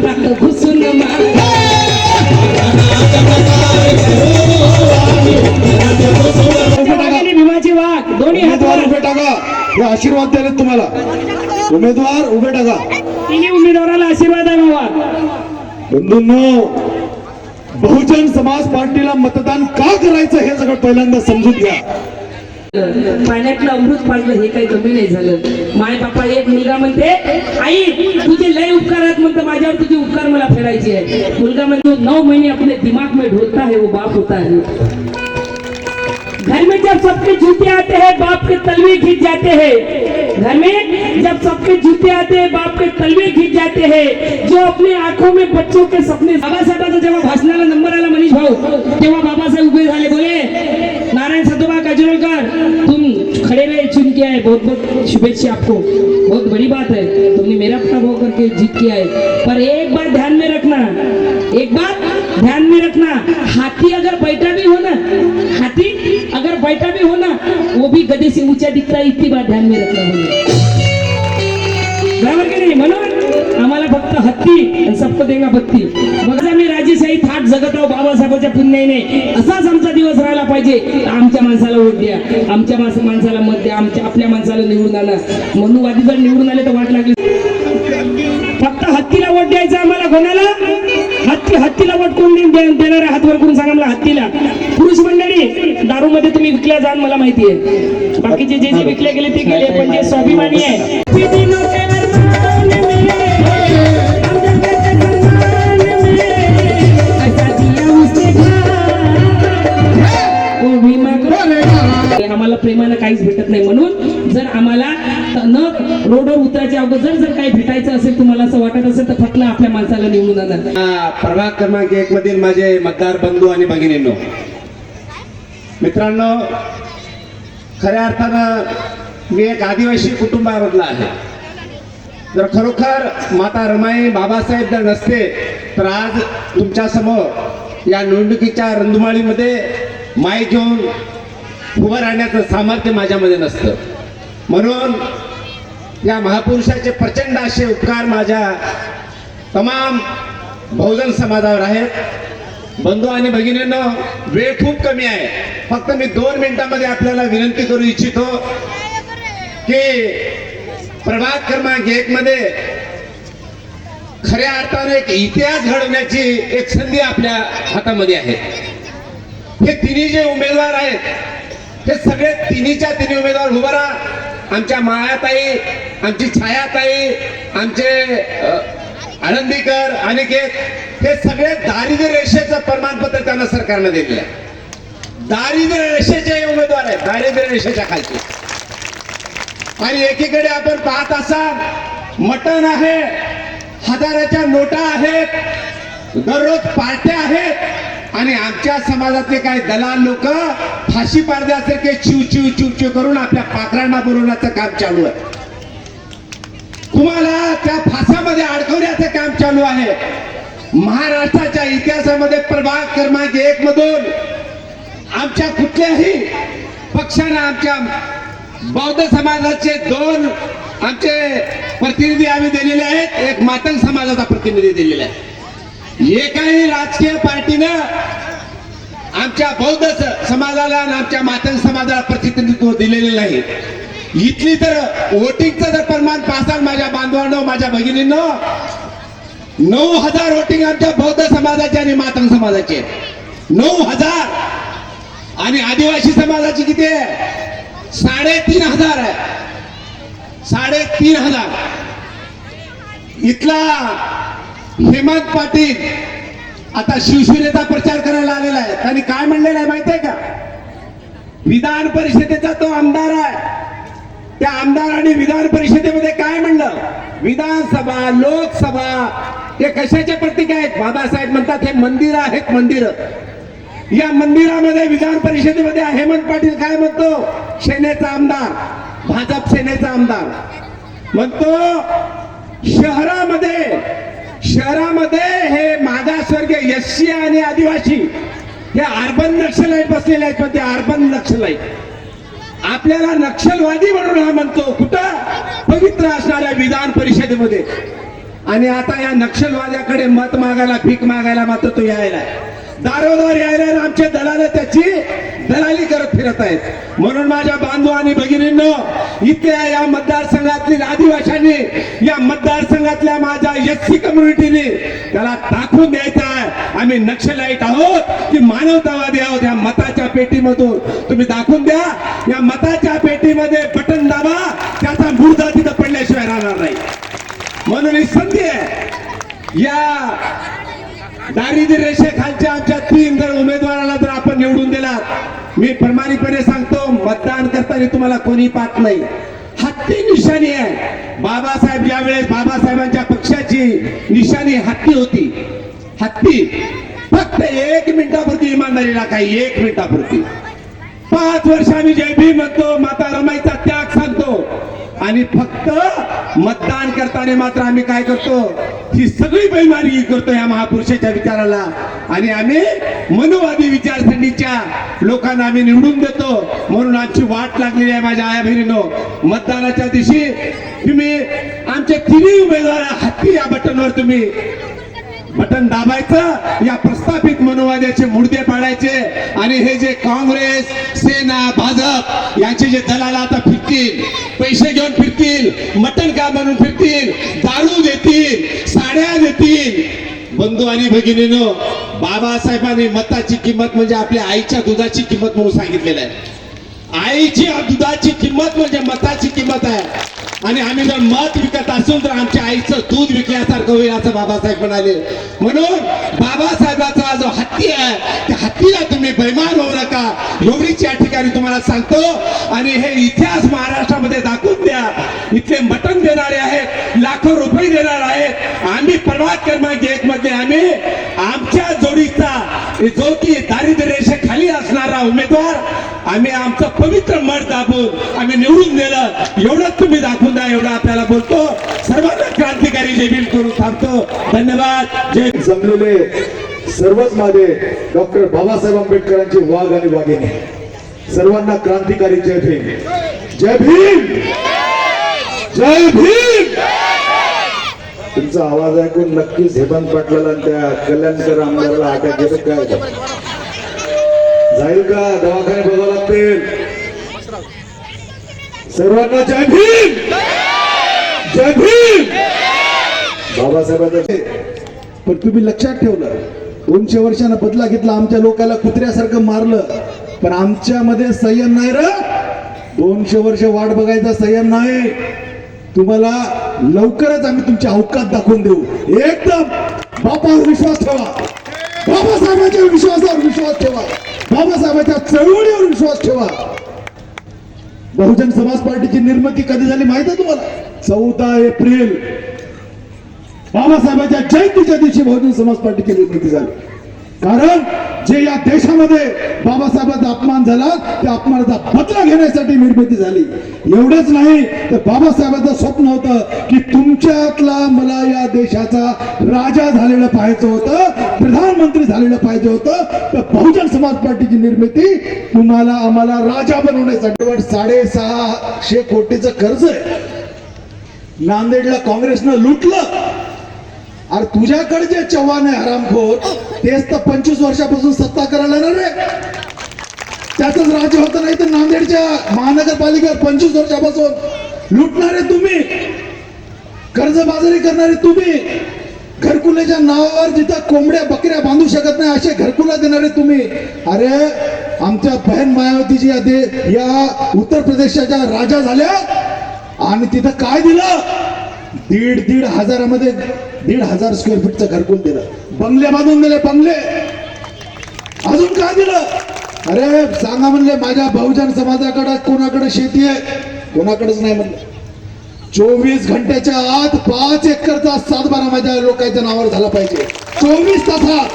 घरात घुसून मारा वाघिणी भीमाची वाघ दोन्ही उमेदवार. उभे टाका. हे आशीर्वाद द्यालेत तुम्हाला. उमेदवार उभे टाका. तिन्ही उमेदवाराला आशीर्वाद आहे बाबा. बंधूंनो बहुजन समाज पार्टीला मतदान का करायचं हे सगळं पहिल्यांदा समजून घ्या. पाण्यातलं अमृत पाजलं हे काही कमी नाही झालं. माय बापा एक मुलगा म्हणते आई तुझे लय उपकार आहेत. म्हणते माझ्यावर तुझे उपकार मला फेडायचे आहे मुलगा म्हणतो नऊ महिने आपले दिमाग में ढोलता है वो हो, बाप होता है घर में जब सबके जूते आते हैं, बाप के तलवे खींच जाते हैं। घर में जब सबके जूते आते हैं, बाप के तलवे खींच जाते हैं। जो अपने आँखों में बच्चों के सपने बाबासाहेबांचा जेव्हा भाषणाला नंबर आला मनीष भाऊ तेव्हा बाबासाहेब उभे झाले, बोले, नारायण सदोबा काजोलकर, तुम खड़े रहे, चुन के आए, बहुत बहुत शुभेच्छा आपको। बहुत बड़ी बात है, तुमने मेरा पराभव करके जीत के आए पर एक बात ध्यान में रखना, एक बात ध्यान में रखना, हाथी अगर बैठा भी हो ना बैठा भी हो ना वो भी गधे से ऊंचा दिख रहा है इतनी बात ध्यान में रखना बोले बरोबर की नाही म्हणून आम्हाला फक्त हत्ती सबको देगा बत्ती बघा मी राजेशाही थाट जगतराव बाबासाहेबांच्या पुण्याने असाच आमचा दिवस राहायला पाहिजे. आमच्या माणसाला वोट द्या आमच्या माणसाला मत द्या आमच्या आपल्या माणसाला निवडून आला म्हणून वादी जर निवडून आले तर वाट लागली. फक्त हत्तीला वोट द्यायचं आम्हाला कोणाला? हत्ती हत्तीला वटकून देणारे देणार आहे हातवर करून सांगा मला हत्तीला. पुरुष मंडळी दारू मध्ये तुम्ही विकल्या जाण मला माहिती आहे. बाकीचे जे जे विकले गेले ते गेले पण जे स्वाभिमानी आहे आम्हाला प्रेमानं काहीच भेटत नाही म्हणून जर आम्हाला न रोडवर उतरायच्या अगोदर जर काही भेटायचं असेल तुम्हाला असं वाटत असेल तर फक्त आपल्या माणसाला निवडून जाणार प्रभाग क्रमांक एक मधील माझे मतदार बंधू आणि भगिनींनो. मित्रांनो खऱ्या अर्थानं मी एक आदिवासी कुटुंबामधला आहे. जर खरोखर माता रमाई बाबासाहेब जर नसते तर आज तुमच्यासमोर या निवडणुकीच्या रंधुमाळीमध्ये माय घेऊन उभं राहण्याचं सामर्थ्य माझ्यामध्ये नसतं. म्हणून या महापुरुषाचे प्रचंड असे उपकार माझ्या तमाम बहुजन समाजावर आहेत. बंधू आणि भगिनींनो वेळ खूप कमी आहे. फक्त मी दोन मिनिटांमध्ये आपल्याला विनंती करू इच्छितो की प्रभात क्रमांक एक मध्ये खऱ्या अर्थाने एक इतिहास घडवण्याची एक संधी आपल्या हातामध्ये आहे. हे तिन्ही जे उमेदवार आहेत हे सगळे तिन्हीच्या तिन्ही उमेदवार उभा राहा. आमच्या मायाताई आमची छायाताई आमचे अ, आनंदीकर अनिकेत हे सगळे दारिद्र्य रेषेचं प्रमाणपत्र त्यांना सरकारनं दिलेलं आहे. दारिद्र्य रेषेचे उमेदवार आहेत दारिद्र्य रेषेच्या खालचे. आणि एकीकडे आपण पाहत असाल मटण आहे हजाराच्या नोटा आहेत दररोज पार्ट्या आहेत आणि आमच्या समाजातले काही दलाल लोक फाशी पारद्यासारखे चिव चिव चिव चिव करून आपल्या पाखरांना बोलवण्याचं काम चालू आहे. तुम्हाला त्या फासामध्ये अडकवण्याचं काम चालू आहे. महाराष्ट्राच्या इतिहासामध्ये प्रभाग क्रमांक एक मधून आमच्या कुठल्याही पक्षानं आमच्या बौद्ध समाजाचे दोन आमचे प्रतिनिधी आम्ही दिलेले आहेत. एक मातंग समाजाचा प्रतिनिधी दिलेला आहे. एकाही राजकीय पार्टीनं आमच्या बौद्ध समाजाला आणि आमच्या मातंग समाजाला प्रतिनिधित्व दिलेले नाही. इथली तर वोटिंगचं जर प्रमाण पाहसाल माझ्या बांधवांनो माझ्या भगिनींनो नऊ हजार वोटिंग आमच्या बौद्ध समाजाचे आणि मातंग समाजाचे. नऊ हजार. आणि आदिवासी समाजाची किती आहे? साडेतीन हजार आहे. साडेतीन हजार. इथला हेमंत पाटील आता शिवसेनेचा प्रचार करायला आलेला आहे. त्यांनी काय म्हणलेलं आहे माहितीये का? विधान परिषदेचा तो आमदार आहे. त्या आमदाराने विधान परिषदेमध्ये काय म्हणलं? विधानसभा लोकसभा हे कशाचे प्रतीक आहेत? बाबासाहेब म्हणतात हे मंदिर आहेत मंदिर. या मंदिरामध्ये विधान परिषदेमध्ये हेमंत पाटील काय म्हणतो? सेनेचा आमदार. भाजप सेनेचा आमदार. म्हणतो शहरामध्ये शहरामध्ये हे मागासवर्गीय एससी आणि आदिवासी. हे अर्बन नक्षलाईट बसलेले आहेत पण ते अर्बन नक्षलाईट आपल्याला नक्षलवादी म्हणून हा म्हणतो. कुठं? पवित्र असणाऱ्या विधान परिषदेमध्ये. आणि आता या नक्षलवाद्याकडे मत मागायला भीक मागायला मात्र तो यायला दारोदार यायला आमचे दलाल त्याची. दलाली करत फिरत आहेत. म्हणून माझ्या बांधव आणि भगिनींनो इथल्या या मतदारसंघातील आदिवाशांनी या मतदारसंघातल्या माझ्या एस सी कम्युनिटीने त्याला दाखवून द्यायचं आहे. आम्ही नक्षलाईट आहोत की मानवतावादी आहोत या मताच्या पेटीमधून. तुम्ही दाखवून द्या. या मताच्या पेटीमध्ये बटन दाबा. त्याचा मुर्दा तिथं पडल्याशिवाय राहणार नाही. म्हणून ही संधी आहे. या दारिद्र्य रेषेखालच्या आमच्या तीन जर उमेदवाराला जर आपण निवडून दिला मी प्रामाणिकपणे सांगतो मतदान करताना तुम्हाला कोणी पाहत नाही. हत्ती निशाणी आहे. बाबासाहेब ज्यावेळेस बाबासाहेबांच्या पक्षाची निशाणी हत्ती होती. हत्ती फक्त एक मिनिटापुरती इमानदारीला काही एक मिनिटापुरती. पाच वर्ष आम्ही जय भीम म्हणतो माता रमाईचा त्याग सांगतो. आणि फक्त मतदान करताना मात्र आम्ही काय करतो? ही सगळी बेमारी करतो या महापुरुषाच्या विचाराला. आणि आम्ही मनोवादी विचारसरणीच्या लोकांना आम्ही निवडून देतो. म्हणून आमची वाट लागलेली आहे माझ्या आया बहिणीनो. मतदानाच्या दिवशी तुम्ही आमचे तिन्ही उमेदवार हत्ती या बटनवर तुम्ही बटन दाबायचं या प्रस्थापित मनोवाद्याचे मुडदे पाडायचे. आणि हे जे काँग्रेस सेना भाजप यांचे जे दलाल आता फिरतील पैसे घेऊन फिरतील मटन का बनवून फिरतील दारू देतील साड्या देतील. बंधू आणि भगिनीनो बाबासाहेबांनी मताची किंमत म्हणजे आपल्या आईच्या दुधाची किंमत म्हणून सांगितलेलं आहे. आईची दुधाची किंमत म्हणजे मताची किंमत आहे. आणि आम्ही जर मत विकत असून तर आमच्या आईचं दूध विकल्यासारखं होईल असं बाबासाहेब म्हणाले. म्हणून बाबासाहेबाचा जो हत्ती आहे त्या हत्तीला तुम्ही बैमान होऊ नका. एवढीच या ठिकाणी तुम्हाला सांगतो. आणि हे इतिहास महाराष्ट्रामध्ये दाखवून द्या. इथले मटण देणारे आहेत लाखो रुपये देणार आहेत. आम्ही परवा क्रमांक एक मध्ये आम्ही. जोडीचा दारिद्र्य रेषे खाली असणारा उमेदवार आम्ही आमचं पवित्र मठ दाबून आम्ही निवडून दिलं. एवढंच तुम्ही दाखवून द्या एवढं आपल्याला बोलतो. सर्वांना क्रांतिकारी जय भीम करून थांबतो. धन्यवाद. जय जमलेले सर्वच माझे डॉक्टर बाबासाहेब आंबेडकरांची वाघ आणि वाघिणी. सर्वांना क्रांतिकारी जय भीम. जय भीम! जय भीम! तुमचा आवाज ऐकून नक्कीच हेमंत पाटलाला आणि त्या कल्याणकर आमदाराला अटक येतो काय जाईल का? दवाखाने बघावं लागतील. सर्वांना जय भीम! जय भीम! बाबासाहेबांचं पण तुम्ही लक्षात ठेवलं. दोनशे वर्षानं बदला घेतला आमच्या लोकाला कुत्र्यासारखं मारलं. पण आमच्यामध्ये संयम नाही र दोनशे वर्ष वाट बघायचा संयम नाही तुम्हाला लवकरच आम्ही तुमच्या अवकात दाखवून देऊ. एकदम बापावर विश्वास ठेवा. बाबासाहेबांच्या विश्वासावर विश्वास ठेवा. बाबासाहेबांच्या चळवळीवर विश्वास ठेवा. बहुजन समाज पार्टीची निर्मिती कधी झाली माहीत आहे तुम्हाला? चौदा एप्रिल. बाबासाहेबांच्या जयंतीच्या दिवशी बहुजन समाज पार्टीची निर्मिती झाली. कारण जे या देशामध्ये बाबासाहेबांचा अपमान झाला त्या अपमानाचा बदला घेण्यासाठी निर्मिती झाली. एवढंच नाही तर बाबासाहेबांचं स्वप्न होतं की तुमच्यातला मला या देशाचा राजा झालेलं पाहायचं होतं प्रधानमंत्री झालेलं पाहिजे होतं तर बहुजन समाज पार्टीची निर्मिती तुम्हाला आम्हाला राजा बनवण्यासाठी साडेसहाशे कोटीचं कर्ज आहे. नांदेडला काँग्रेसनं लुटलं अरे तुझ्याकडे जे चव्हाण आहे हरामखोर तेच तर पंचवीस वर्षापासून सत्ता करायला ना रे त्याच राज्य होतं नाही तर नांदेडच्या महानगरपालिकेवर पंचवीस वर्षापासून लुटणारे तुम्ही कर्जबाजारी करणारे तुम्ही घरकुल्याच्या नावावर जिथं कोंबड्या बकऱ्या बांधू शकत नाही असे घरकुला देणारे तुम्ही. अरे आमच्या बहन मायावतीची या दे या उत्तर प्रदेशाच्या राजा झाल्या आणि तिथं काय दिलं? दीड दीड हजारामध्ये दीड हजार स्क्वेअर फीटचं घरकुल दिलं. बंगले बांधून दिले बंगले. अजून काय दिलं? अरे सांगा म्हणले माझ्या बहुजन समाजाकडे कोणाकडे शेती आहे? कोणाकडेच नाही म्हणलं. चोवीस घंट्याच्या आत पाच एकरचा सातबारा माझ्या लोकांच्या नावावर झाला पाहिजे. चोवीस तासात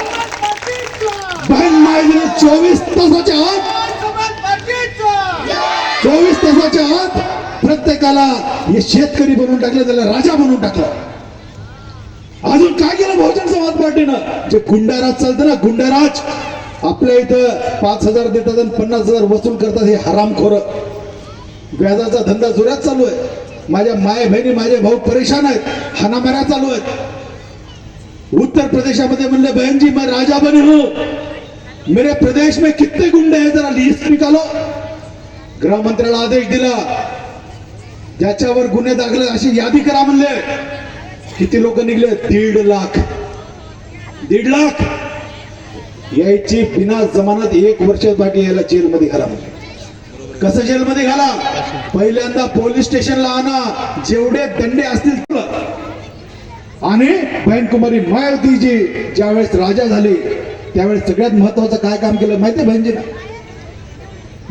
बहीण मायजीने चोवीस तासाच्या आत. चोवीस तासाच्या आत. प्रत्येकाला हे शेतकरी बनवून टाकलं त्याला राजा बनवून टाकला. अजून काय केलं बहुजन समाज पार्टीनं? जे गुंडाराज चालतं ना गुंडाराज आपल्या इथं पाच हजार देतात आणि पन्नास हजार वसूल करतात हे हरामखोर. व्याजाचा धंदा जोरात चालू आहे. माझ्या माय बहिणी माझे भाऊ परेशान आहेत. हानामाऱ्या चालू आहेत. उत्तर प्रदेशामध्ये म्हणले बहनजी मैं राजा बने हूं. मेरे प्रदेश में कितने गुंडे हैं? जरा लिस्ट निकालो. गृहमंत्र्याला आदेश दिला. ज्याच्यावर गुन्हे दाखल अशी यादी करा म्हणले. किती लोक निघले? दीड लाख. दीड लाख. यायची बिना जमानत एक वर्ष बाकी यायला जेलमध्ये घाला म्हणले. कसं जेलमध्ये घाला? पहिल्यांदा पोलीस स्टेशनला आणा. जेवढे दंडे असतील तेवढं. आणि बहनकुमारी मायावतीजी ज्यावेळेस राजा झाले त्यावेळेस सगळ्यात महत्वाचं काय काम केलं माहितीये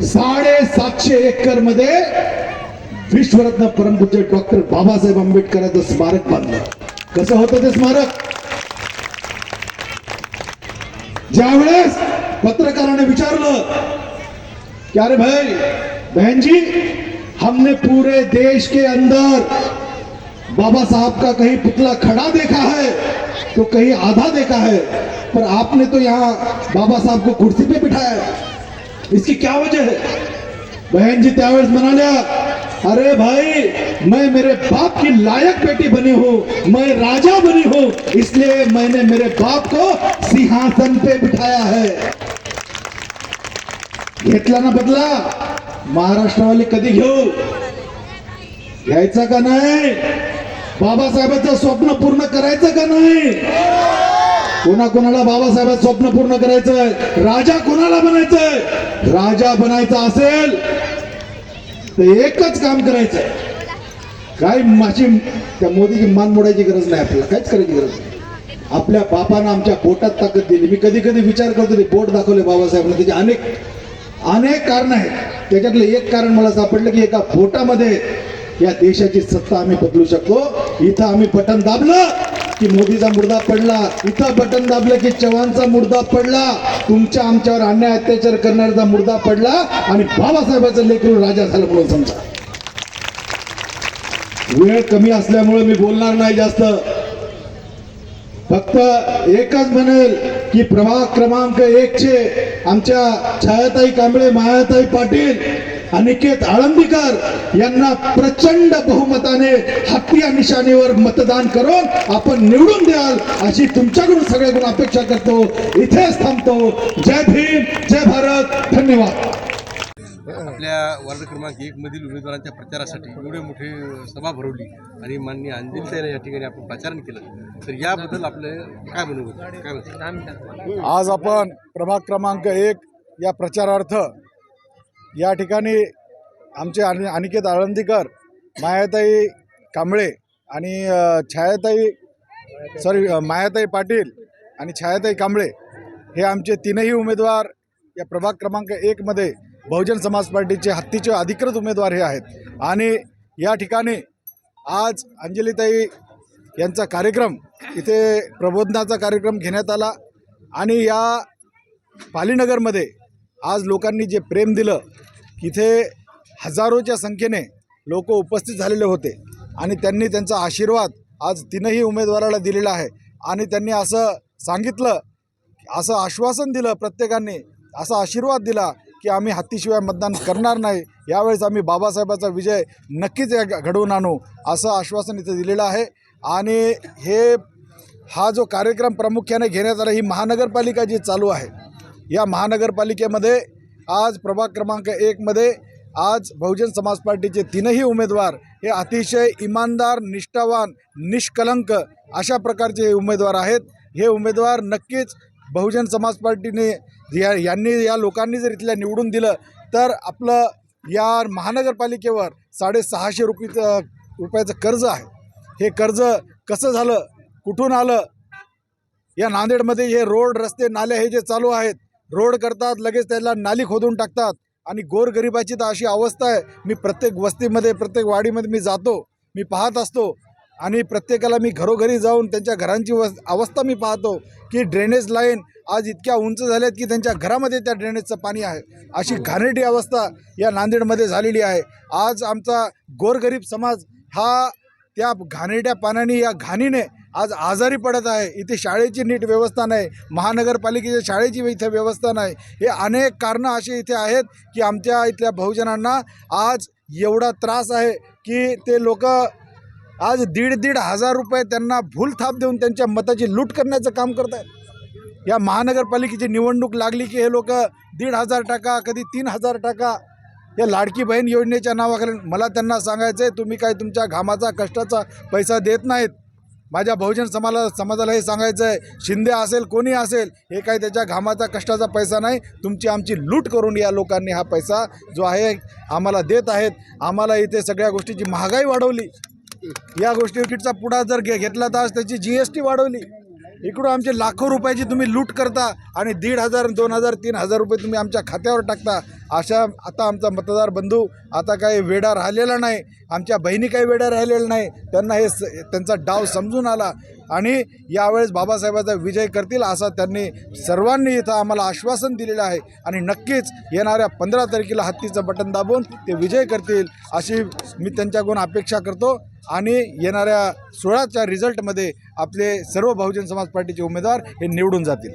साडे सातशे एकरमध्ये विश्वरत्न परमपूज्य डॉक्टर बाबासाहेब आंबेडकरांचं स्मारक बांधलं. कसं होतं ते स्मारक? ज्यावेळेस पत्रकाराने विचारलं, कि अरे भाई बहन जी हमने पूरे देश के अंदर बाबा साहब का कहीं पुतला खड़ा देखा है तो कहीं आधा देखा है, पर आपने तो यहाँ बाबा साहब को कुर्सी पे बिठाया। इसकी क्या वजह है? बहन जी त्यावेळेस म्हणाल्या अरे भाई, मैं मेरे बाप की लायक बेटी बनी हूँ, मैं राजा बनी हूँ, इसलिए मैंने मेरे बाप को सिंहासन पे बिठाया है। घेतला ना बदला महाराष्ट्रवाले कधी घेऊ? घ्यायचा का नाही? बाबासाहेबांचं स्वप्न पूर्ण करायचं का नाही? कोणा कोणाला बाबासाहेबांचं स्वप्न पूर्ण करायचंय? राजा कोणाला बनायचंय? राजा बनायचा असेल तर एकच काम करायचंय. काय माझी त्या मोदीची मान मोडायची गरज नाही आपल्याला काहीच करायची गरज नाही. आपल्या बापानं आमच्या पोटात ताकद दिली. मी कधी कधी विचार करतो ते पोट दाखवले बाबासाहेबांना. त्याचे अनेक अनेक कारण आहेत. त्याच्यातलं एक कारण मला सापडलं की एका पोटामध्ये या देशाची सत्ता आम्ही बदलू शकतो. इथं आम्ही बटन दाबलं की मोदीचा मुर्दा पडला. इथं बटन दाबलं की चव्हाणचा मुर्दा पडला. तुमच्या आमच्यावर अन्याय अत्याचार करणाऱ्याचा मुर्दा पडला आणि बाबासाहेबाचं लेकरून राजा झालं म्हणून समजा. वेळ कमी असल्यामुळे मी बोलणार नाही जास्त. फक्त एकच म्हणेल की प्रभाग क्रमांक एक चे आमच्या छायाताई कांबळे मायाताई पाटील अनिकेत आळंदीकर यांना प्रचंड बहुमताने हत्ती या निशाणीवर मतदान करून आपण निवडून द्याल अशी तुमच्याकडून सगळ्याकडून अपेक्षा करतो. इथेच थांबतो. जय भीम जय भारत. धन्यवाद. आपल्या वार्ड क्रमांक एक मधील उमेदवारांच्या प्रचारासाठी एवढे मोठे सभा भरवली आणि माननीय अंजलीताईने या ठिकाणी आपण प्रचारण केलं. तर याबद्दल आपले काय म्हणू काय म्हणतो आज आपण प्रभाग क्रमांक एक या प्रचारार्थ या ठिकाणी आमचे आणि अनिकेत आळंदीकर मायाताई कांबळे आणि छायाताई सॉरी मायाताई पाटील आणि छायाताई कांबळे हे आमचे तीनही उमेदवार या प्रभाग क्रमांक एकमध्ये बहुजन समाज पार्टीचे हत्तीचे अधिकृत उमेदवार हे आहेत. आणि या ठिकाणी आज अंजलीताई यांचा कार्यक्रम इथे प्रबोधनाचा कार्यक्रम घेण्यात आला आणि या पालीनगरमध्ये आज लोकांनी जे प्रेम दिलं इथे हजारोच्या संख्येने लोक उपस्थित झालेले होते आणि त्यांनी त्यांचा आशीर्वाद आज तीनही उमेदवाराला दिलेला आहे. आणि त्यांनी असं सांगितलं असं आश्वासन दिलं प्रत्येकाने असा आशीर्वाद दिला की आम्ही हत्तीशिवाय मतदान करणार नाही. यावेळेस आम्ही बाबासाहेबाचा विजय नक्कीच घडवून आणू असं आश्वासन इथं दिलेलं आहे. आणि हे हा जो कार्यक्रम प्रामुख्याने घेण्यात आला ही महानगरपालिका जी चालू आहे या महानगरपालिकेमध्ये आज प्रभाग क्रमांक एकमध्ये आज बहुजन समाज पार्टीचे तीनही उमेदवार हे अतिशय इमानदार निष्ठावान निष्कलंक अशा प्रकारचे उमेदवार आहेत. हे उमेदवार नक्कीच बहुजन समाज पार्टीने या यांनी या लोकांनी जर इथल्या निवडून दिलं तर आपलं या महानगरपालिकेवर साडेसहाशे रुपये रुपयाचं कर्ज आहे. हे कर्ज कसं झालं कुठून आलं या नांदेडमध्ये हे रोड रस्ते नाले हे जे चालू आहेत रोड करतात लगेच त्याला नाली खोदून टाकतात. आणि गोरगरिबाची तर अशी अवस्था आहे मी प्रत्येक वस्तीमध्ये प्रत्येक वाडीमध्ये मी जातो मी पाहत असतो. आणि प्रत्येकाला मी घरोघरी जाऊन त्यांच्या घरांची वस अवस्था मी पाहतो की ड्रेनेज लाईन आज इतक्या उंच झाल्यात की त्यांच्या घरामध्ये त्या ड्रेनेजचं पाणी आहे. अशी घाणेरडी अवस्था या नांदेडमध्ये झालेली आहे. आज आमचा गोरगरीब समाज हा त्या घाणेरड्या पाण्याने या घाणीने आज आजारी पडत आहे. इथे शाळेची नीट व्यवस्था नाही. महानगरपालिकेच्या शाळेची इथे व्यवस्था नाही. हे अनेक कारणं असे इथे आहेत की आमच्या इथल्या बहुजनांना आज एवढा त्रास आहे की ते लोक आज दीड दीड हजार रुपये त्यांना भूलथाप देऊन त्यांच्या मताची लूट करण्याचं काम करत आहेत. या महानगरपालिकेची निवडणूक लागली की हे लोक दीड हजार टाका कधी तीन हजार टाका. या लाडकी बहीण योजनेच्या नावाखाली मला त्यांना सांगायचं आहे तुम्ही काय तुमच्या घामाचा कष्टाचा पैसा देत नाहीत. माझ्या बहुजन समाला समाजाला हे सांगायचं आहे शिंदे असेल कोणी असेल हे काही त्याच्या घामाचा कष्टाचा पैसा नाही. तुमची आमची लूट करून या लोकांनी हा पैसा जो आहे आम्हाला देत आहेत. आम्हाला इथे सगळ्या गोष्टीची महागाई वाढवली. या गोष्टी किटचा पुढा जर घे घेतला तर त्याची जी एस टी वाढवली. इकडून आमचे लाखो रुपयाची तुम्ही लूट करता आणि दीड हजार दोन हजार तीन हजार रुपये तुम्ही आमच्या खात्यावर टाकता. अशा आता आमचा मतदार बंधू आता काही वेडा राहिलेला नाही. आमच्या बहिणी काही वेडा राहिलेला नाही. त्यांना हे स त्यांचा डाव समजून आला. आणि यावेळेस बाबासाहेबाचा विजय करतील असा त्यांनी सर्वांनी इथं आम्हाला आश्वासन दिलेलं आहे. आणि नक्कीच येणाऱ्या पंधरा तारखेला हत्तीचं बटन दाबून ते विजय करतील अशी मी त्यांच्याकडून अपेक्षा करतो. आणि येणाऱ्या सोळाच्या रिझल्टमध्ये आपले सर्व बहुजन समाज पार्टीचे उमेदवार हे निवडून जातील.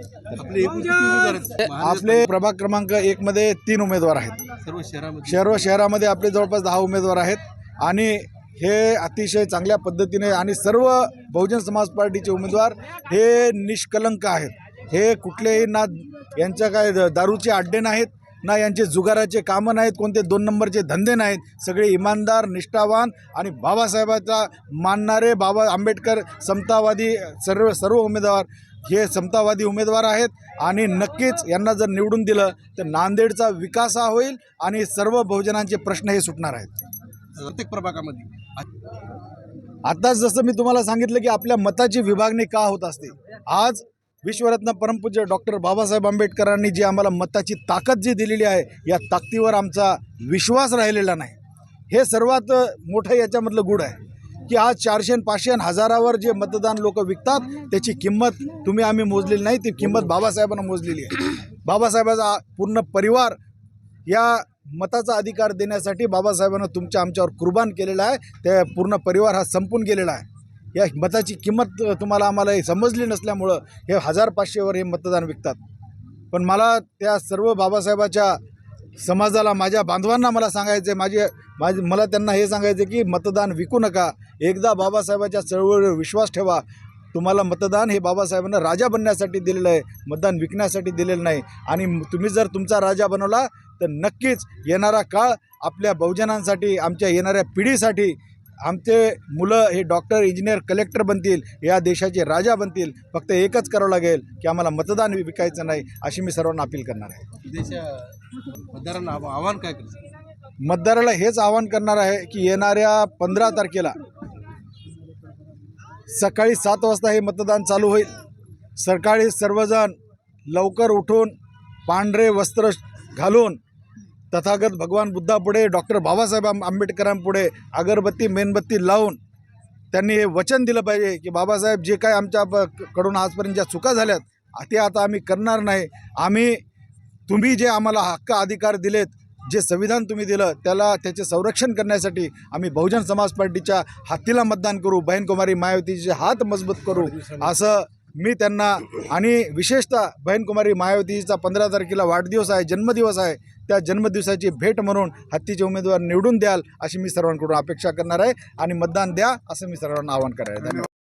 आपले प्रभाग क्रमांक एकमध्ये तीन उमेदवार आहेत. सर्व शहरामध्ये? सर्व शहरामध्ये आपले जवळपास दहा उमेदवार आहेत. आणि हे अतिशय चांगल्या पद्धतीने आणि सर्व बहुजन समाज पार्टीचे उमेदवार हे निष्कलंक आहेत. हे कुठलेही ना यांच्या काय द- दारूचे अड्डे नाहीत. ना यांचे जुगाराचे कामं नाहीत कोणते दोन नंबरचे धंदे नाहीत. सगळे इमानदार निष्ठावान आणि बाबासाहेबाचा मानणारे बाबा आंबेडकर समतावादी सर्व सर्व उमेदवार. हे समतावादी उमेदवार आहेत आणि नक्कीच यांना जर निवडून दिलं तर नांदेडचा विकास हा होईल आणि सर्व बहुजनांचे प्रश्न हे सुटणार आहेत. प्रत्येक प्रभागामध्ये. आताच जसं मी तुम्हाला सांगितलं की आपल्या मताची विभागणी का होत असते? आज विश्वरत्न परमपूज्य डॉक्टर बाबासाहेब आंबेडकरांनी जी आम्हाला मताची ताकद जी दिलेली आहे या ताकदीवर आमचा विश्वास राहिलेला नाही. हे सर्वात मोठं याच्यामधलं गुड आहे की आज चारशे पाचशे हजारावर जे मतदान लोक विकतात त्याची किंमत तुम्ही आम्ही मोजलेली नाही ती किंमत बाबासाहेबांना मोजलेली आहे. बाबासाहेबाचा पूर्ण परिवार या मताचा अधिकार देण्यासाठी बाबासाहेबांना तुमच्या आमच्यावर कुर्बान केलेला आहे त्या पूर्ण परिवार हा संपून गेलेला आहे. या मताची किंमत तुम्हाला आम्हाला हे समजली नसल्यामुळं हे हजार पाचशेवर हे मतदान विकतात. पण मला त्या सर्व बाबासाहेबाच्या समाजाला माझ्या बांधवांना मला सांगायचं आहे माझे माझे मला त्यांना हे सांगायचं की मतदान विकू नका. एकदा बाबासाहेबाच्या चळवळीवर विश्वास ठेवा. तुम्हाला मतदान हे बाबासाहेबांना राजा बनण्यासाठी दिलेलं आहे. मतदान विकण्यासाठी दिलेलं नाही. आणि तुम्ही जर तुमचा राजा बनवला तर नक्कीच येणारा काळ आपल्या बहुजनांसाठी आमच्या येणाऱ्या पिढीसाठी आमचे मुलं हे डॉक्टर इंजिनियर कलेक्टर बनतील या देशाचे राजा बनतील. फक्त एकच करावं लागेल की आम्हाला मतदान विकायचं नाही अशी मी सर्वांना अपील करणार आहे. देशा मतदारांना आव- आव्हान काय करायचं मतदाराला हेच आवाहन करणार आहे की येणाऱ्या पंधरा तारखेला सकाळी सात वाजता हे मतदान चालू होईल. सकाळी सर्वजण लवकर उठून पांढरे वस्त्र घालून तथागत भगवान बुद्धापुढे डॉक्टर बाबासाहेब आंब- आंबेडकरांपुढे अगरबत्ती मेणबत्ती लावून त्यांनी हे वचन दिलं पाहिजे की बाबासाहेब जे काय आमच्या कडून आजपर्यंत ज्या चुका झाल्यात ते आता आम्ही करणार नाही. आम्ही तुम्ही जे आम्हाला हक्क अधिकार दिलेत जे संविधान तुम्ही दिलं त्याला त्याचे संरक्षण करण्यासाठी आम्ही बहुजन समाज पार्टीच्या हातीला मतदान करू बहीणकुमारी मायावतीचे हात मजबूत करू असं मी त्यांना आणि विशेषतः बहीणकुमारी मायावतीचा पंधरा तारखेला वाढदिवस आहे जन्मदिवस आहे त्या जन्मदिवसाची भेट म्हणून हत्तीचे उमेदवार निवडून द्याल अशी मी सर्वांकडून अपेक्षा करणार आहे आणि मतदान द्या असं मी सर्वांना आवाहन करणार आहे धन्यवाद